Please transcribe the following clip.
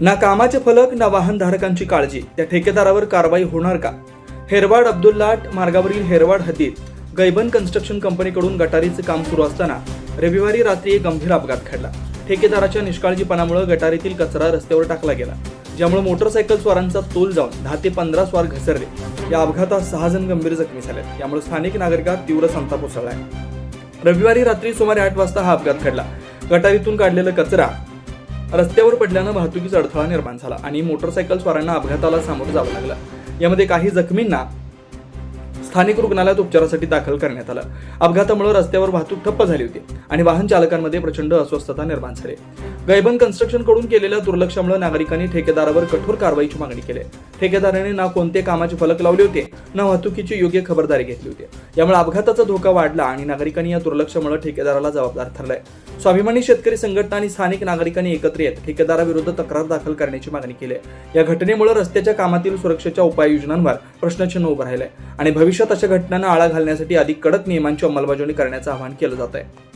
ना कामाचे फलक ना वाहनधारकांची काळजी. त्या ठेकेदारावर कारवाई होणार का? हेरवाड अब्दुल्लाट मार्गावरील हेरवाड हद्दीत गैबन कन्स्ट्रक्शन कंपनीकडून गटारीचं काम सुरू असताना रविवारी रात्री एक गंभीर अपघात घडला. ठेकेदाराच्या निष्काळजीपणामुळे गटारीतील कचरा रस्त्यावर टाकला गेला. ज्यामुळे मोटरसायकल स्वारांचा तोल जाऊन दहा ते पंधरा स्वार घसरले. या अपघातात सहा जण गंभीर जखमी झाले यामुळे स्थानिक नागरिकात तीव्र संताप उसळला आहे रविवारी रात्री सुमारे आठ वाजता हा अपघात घडला. गटारीतून काढलेला कचरा रस्त्यावर पडल्यानं वाहतुकीचा अडथळा निर्माण झाला आणि मोटरसायकल स्वारांना अपघाताला सामोरं जावं लागलं. यामध्ये काही जखमींना स्थानिक रुग्णालयात उपचारासाठी दाखल करण्यात आलं. अपघातामुळे रस्त्यावर वाहतूक ठप्प झाली होती आणि वाहन चालकांमध्ये प्रचंड अस्वस्थता निर्माण झाली. गैबन कन्स्ट्रक्शनकडून केलेल्या दुर्लक्षामुळे नागरिकांनी ठेकेदारावर कठोर कारवाईची मागणी केली. ठेकेदाराने ना कोणते कामाचे फलक लावले होते ना वाहतुकीची योग्य खबरदारी घेतली होती. यामुळे अपघाताचा धोका वाढला आणि नागरिकांनी या दुर्लक्षामुळे ठेकेदाराला जबाबदार ठरलाय. स्वाभिमानी शेतकरी संघटना आणि स्थानिक नागरिकांनी एकत्र येत ठेकेदाराविरुद्ध तक्रार दाखल करण्याची मागणी केली आहे. या घटनेमुळे रस्त्याच्या कामातील सुरक्षेच्या उपाययोजनांवर प्रश्नचिन्ह उभं राहिलंय आणि भविष्यात अशा घटनांना आळा घालण्यासाठी अधिक कडक नियमांची अंमलबजावणी करण्याचं आवाहन केलं जात आहे